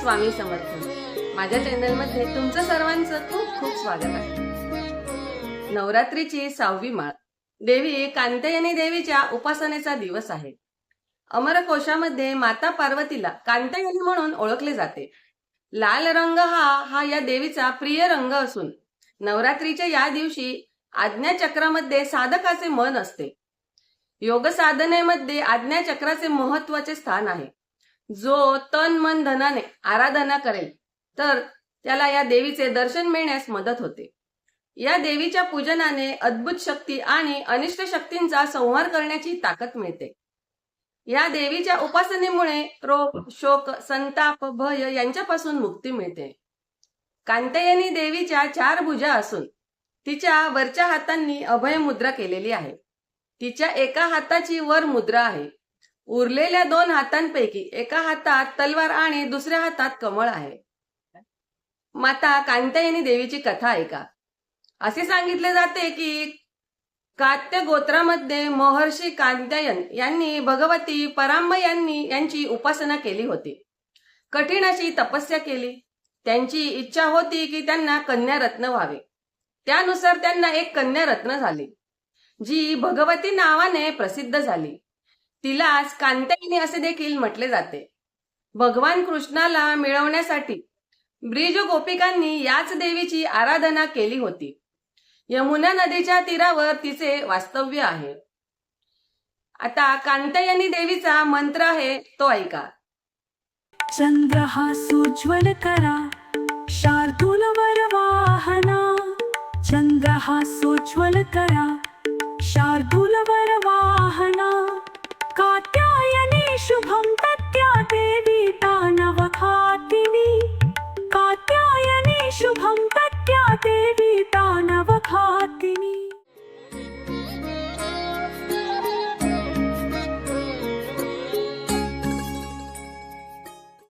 स्वामी समर्थ. माझ्या चॅनलमध्ये तुमचं सर्वांचं खूप खूप स्वागत आहे. नवरात्रीची सहावी माळ. देवी कांतयनी देवीच्या उपासनेचा दिवस आहे. अमरकोशामध्ये माता पार्वतीला कांतयनी म्हणून ओळखले जाते. लाल रंग हा हा या देवीचा प्रिय रंग असून नवरात्रीच्या या दिवशी आज्ञाचक्रामध्ये साधकाचे मन असते. योग साधनेमध्ये आज्ञाचक्राचे महत्त्वाचे स्थान आहे. जो तन मन धनाने आराधना करेल तर त्याला या देवीचे दर्शन मिळण्यास मदत होते. या देवीच्या पूजनाने अद्भुत शक्ती आणि अनिष्ट शक्तींचा संहार करण्याची ताकद मिळते. या देवीच्या उपासनेमुळे रोग शोक संताप भय यांच्यापासून मुक्ती मिळते. कांतयनी देवीच्या चार भुजा असून तिच्या वरच्या हातांनी अभय मुद्रा केलेली आहे. तिच्या एका हाताची वर मुद्रा आहे. उरलेल्या दोन हातांपैकी एका हातात तलवार आणि दुसऱ्या हातात कमळ आहे. माता कांतयनी देवीची कथा ऐका. असे सांगितले जाते की कात्य गोत्रामध्ये महर्षी कांत्यायन यांनी भगवती परांब यांनी यांची उपासना केली होती. कठीण अशी तपस्या केली. त्यांची इच्छा होती की त्यांना कन्या रत्न व्हावे. त्यानुसार त्यांना एक कन्या रत्न झाली जी भगवती नावाने प्रसिद्ध झाली. तिलाच कांत्यायनी असे देखील म्हटले जाते. भगवान कृष्णाला मिळवण्यासाठी ब्रिज गोपिकांनी याच देवीची आराधना केली होती. यमुना नदीच्या तीरावर तिचे वास्तव्य आहे. आता कांतयनी देवीचा मंत्र आहे तो ऐका. चंद्र हा सुज्वल करा शार्दूलवर वाहना. चंद्र हा सुज्वल करा दानव